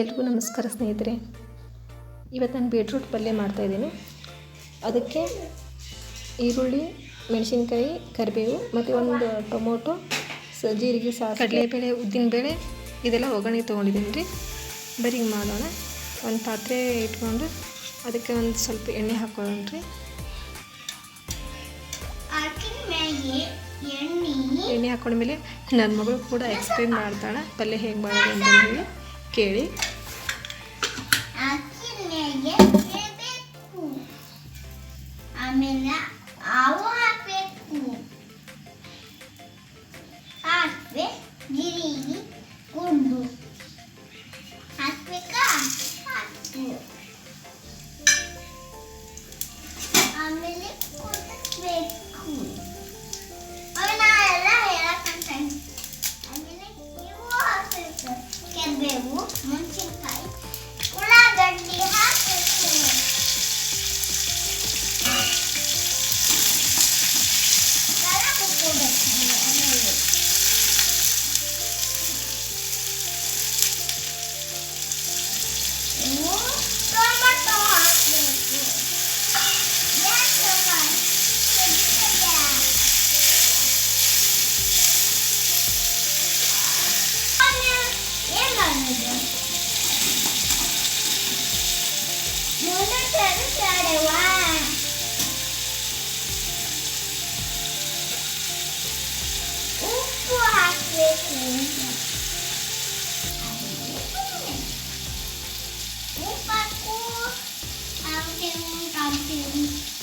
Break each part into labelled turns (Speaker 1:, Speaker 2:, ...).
Speaker 1: ಎಲ್ರಿಗೂ ನಮಸ್ಕಾರ ಸ್ನೇಹಿತರೆ. ಇವತ್ತು ನಾನು ಬೀಟ್ರೂಟ್ ಪಲ್ಯ ಮಾಡ್ತಾಯಿದ್ದೀನಿ ಅದಕ್ಕೆ ಈರುಳ್ಳಿ ಮೆಣಸಿನ್ಕಾಯಿ ಕರಿಬೇವು ಮತ್ತು ಒಂದು ಟೊಮೊಟೊ ಸ ಜೀರಿಗೆ ಸಾರು ಕಡಲೆಬೇಳೆ ಉದ್ದಿನಬೇಳೆ ಇದೆಲ್ಲ ಒಗ್ಗರಣೆ ತೊಗೊಂಡಿದ್ದೀನಿ ರೀ. ಬರೀ ಮಾಡೋಣ. ಒಂದು ಪಾತ್ರೆ ಇಟ್ಕೊಂಡು ಅದಕ್ಕೆ ಒಂದು ಸ್ವಲ್ಪ ಎಣ್ಣೆ ಹಾಕೊಳ್ಳೋಣ ರೀ.
Speaker 2: ಎಣ್ಣೆ
Speaker 1: ಹಾಕೊಂಡ್ಮೇಲೆ ನನ್ನ ಮಗಳು ಕೂಡ ಎಕ್ಸ್ಪ್ಲೇನ್ ಮಾಡ್ತಾಳೆ ಪಲ್ಯ ಹೇಗೆ ಮಾಡೋದು ಅಂತ ಹೇಳಿ. ಕೇಳಿ.
Speaker 2: ಮೆಣಸಿನ್ಕಾಯಿ ಉಳ್ಳಾಗಡ್ಡಿ ಹಾಕಬೇಕು ಎಲ್ಲ ಕುಕ್ಕೋಬೇಕು 오빠고 당신 당신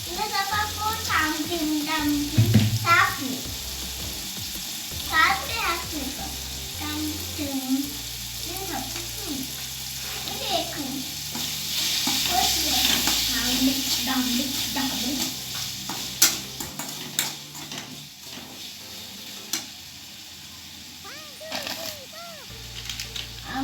Speaker 2: 그래서 빠고 당신 당신 다시 다시 하시고 당신 그래서 이게 그 당신 당신 당신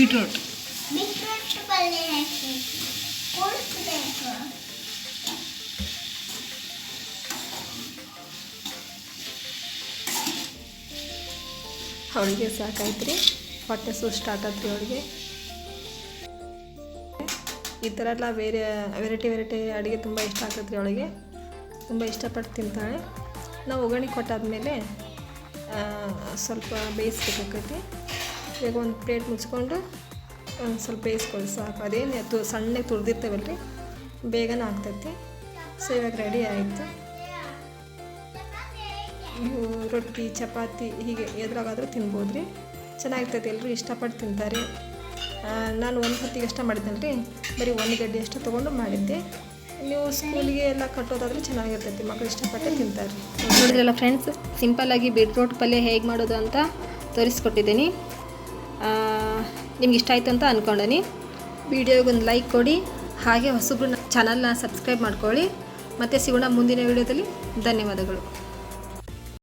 Speaker 3: ಬೀಟ್ರೋಟ್
Speaker 2: ಬೀಟ್ರೂಟ್ ಪಲ್ಯ ಹಾಕಬೇಕು ಕೂಡಿಸ್ಬೇಕು
Speaker 1: ಅವಳಿಗೆ ಸಾಕಾಯ್ತು ರೀ ಹೊಟ್ಟೆ ಸು ಸ್ಟಾರ್ಟ್ ರೀ ಅವಳಿಗೆ ಈ ಥರ ಎಲ್ಲ ಬೇರೆ ವೆರೈಟಿ ವೆರೈಟಿ ಅಡುಗೆ ತುಂಬ ಇಷ್ಟ ಆಗ್ತೈತೆ ರೀ ಅವಳಿಗೆ. ತುಂಬ ಇಷ್ಟಪಟ್ಟು ತಿಂತಾಳೆ. ನಾವು ಒಗ್ಗರಣೆ ಕೊಟ್ಟಾದ್ಮೇಲೆ ಸ್ವಲ್ಪ ಬೇಯಿಸ್ಬೇಕಾಕೈತಿ ಈಗ ಒಂದು ಪ್ಲೇಟ್ ಮುಚ್ಕೊಂಡು ಒಂದು ಸ್ವಲ್ಪ ಬೇಯಿಸ್ಕೊಳ್ಳಿ ಸಾಕು. ಅದೇನು ತು ಸಣ್ಣಗೆ ತುರಿದಿರ್ತೇವಲ್ಲ ರೀ ಬೇಗನೆ ಆಗ್ತೈತಿ. ಸೊ ಇವಾಗ ರೆಡಿ ಆಯಿತು. ರೊಟ್ಟಿ, ಚಪಾತಿ ಹೀಗೆ ಎದ್ರಾಗಾದರೂ ತಿನ್ಬೋದು ರೀ ಚೆನ್ನಾಗಿರ್ತೈತಿ ಎಲ್ಲರೂ ಇಷ್ಟಪಟ್ಟು ತಿಂತಾರೆ. ನಾನು ಒಂದು ಹೊತ್ತಿಗೆ ಅಷ್ಟ ಮಾಡಿದ್ದೇನೆ ರೀ ಬರೀ ಒಂದು ಗಡ್ಡೆ ಅಷ್ಟು ತೊಗೊಂಡು ಮಾಡಿದ್ದೆ. ನೀವು ಸ್ಕೂಲಿಗೆ ಎಲ್ಲ ಕಟ್ಟೋದಾದ್ರೆ ಚೆನ್ನಾಗಿರ್ತೈತಿ ಮಕ್ಕಳು ಇಷ್ಟಪಟ್ಟು ತಿಂತಾರೆ. ನೋಡಿದ್ರಲ್ಲ ಫ್ರೆಂಡ್ಸ್ ಸಿಂಪಲ್ಲಾಗಿ ಬೀಟ್ರೋಟ್ ಪಲ್ಯ ಹೇಗೆ ಮಾಡೋದು ಅಂತ ತೋರಿಸ್ಕೊಟ್ಟಿದ್ದೀನಿ. ನಿಮ್ಗೆ ಇಷ್ಟ ಆಯಿತು ಅಂತ ಅಂದ್ಕೊಂಡೀನಿ ವಿಡಿಯೋಗೊಂದು ಲೈಕ್ ಕೊಡಿ, ಹಾಗೆ ಹೊಸಬ್ರು ಚಾನಲ್ನ ಸಬ್ಸ್ಕ್ರೈಬ್ ಮಾಡ್ಕೊಳ್ಳಿ. ಮತ್ತು ಸಿಗೋಣ ಮುಂದಿನ ವಿಡಿಯೋದಲ್ಲಿ. ಧನ್ಯವಾದಗಳು.